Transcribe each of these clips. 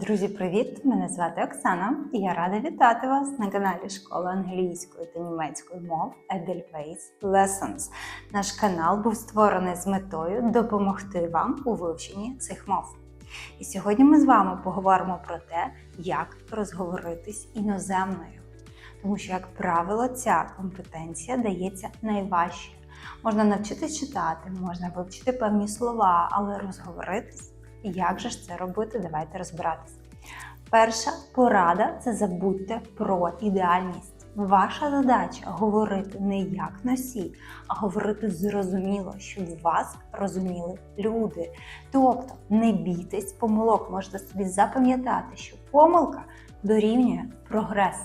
Друзі, привіт! Мене звати Оксана і я рада вітати вас на каналі Школи англійської та німецької мов Edelweiss Lessons. Наш канал був створений з метою допомогти вам у вивченні цих мов. І сьогодні ми з вами поговоримо про те, як розговоритись іноземною. Тому що, як правило, ця компетенція дається найважче. Можна навчитись читати, можна вивчити певні слова, але розговоритись. Як же ж це робити? Давайте розбиратися. Перша порада це забудьте про ідеальність. Ваша задача говорити не як носій, а говорити зрозуміло, щоб вас розуміли люди. Тобто не бійтесь помилок, можете собі запам'ятати, що помилка дорівнює прогрес.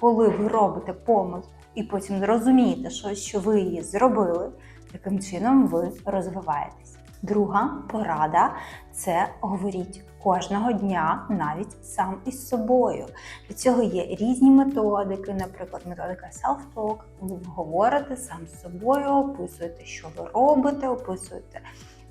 Коли ви робите помилку і потім розумієте, що, ви її зробили, таким чином ви розвиваєтесь. Друга порада це говоріть кожного дня, навіть сам із собою. Для цього є різні методики, наприклад, методика self-talk. Ви говорите сам з собою, описуєте, що ви робите, описуєте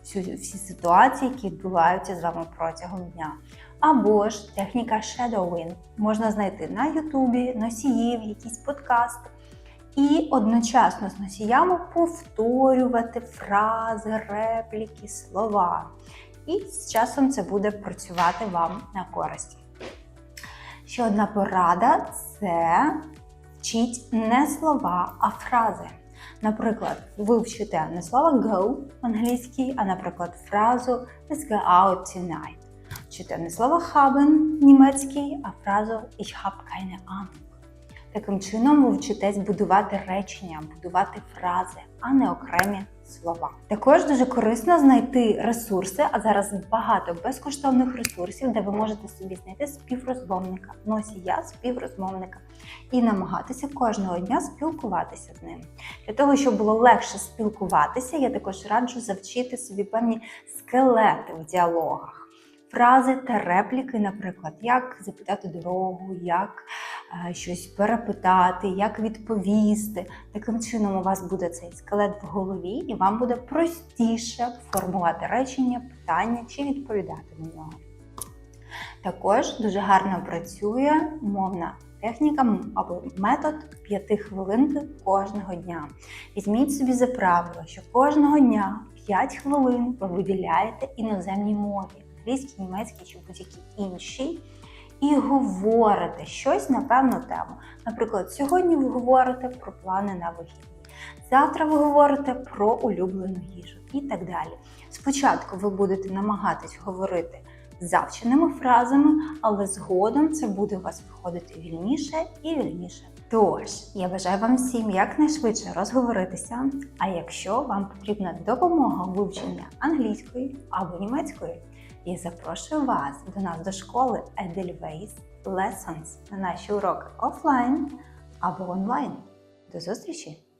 всю, всі ситуації, які відбуваються з вами протягом дня. Або ж техніка shadowing можна знайти на Ютубі, носіїв, якісь подкасти. І одночасно з носіями повторювати фрази, репліки, слова. І з часом це буде працювати вам на користь. Ще одна порада це вчіть не слова, а фрази. Наприклад, ви вчите не слово go в англійській, а, наприклад, фразу Let's go out tonight. Вчите не слово haben німецький, а фразу Ich hab keine Ahnung. Таким чином ви вчитесь будувати речення, будувати фрази, а не окремі слова. Також дуже корисно знайти ресурси, а зараз багато безкоштовних ресурсів, де ви можете собі знайти співрозмовника, носія співрозмовника і намагатися кожного дня спілкуватися з ним. Для того, щоб було легше спілкуватися, я також раджу завчити собі певні скелети в діалогах. Фрази та репліки, наприклад, як запитати дорогу, як щось перепитати, як відповісти. Таким чином у вас буде цей скелет в голові, і вам буде простіше формувати речення, питання чи відповідати на нього. Також дуже гарно працює мовна техніка або метод 5 хвилинки кожного дня. Візьміть собі за правило, що кожного дня 5 хвилин ви виділяєте іноземній мові англійській, німецькій чи будь-якій іншій, і говорите щось на певну тему. Наприклад, сьогодні ви говорите про плани на вихідні, завтра ви говорите про улюблену їжу і так далі. Спочатку ви будете намагатись говорити завченими фразами, але згодом це буде у вас виходити вільніше і вільніше. Тож, я бажаю вам всім якнайшвидше розговоритися. А якщо вам потрібна допомога у вивченні англійської або німецької, і запрошую вас до нас до школи Edelweiss Lessons на наші уроки офлайн або онлайн. До зустрічі!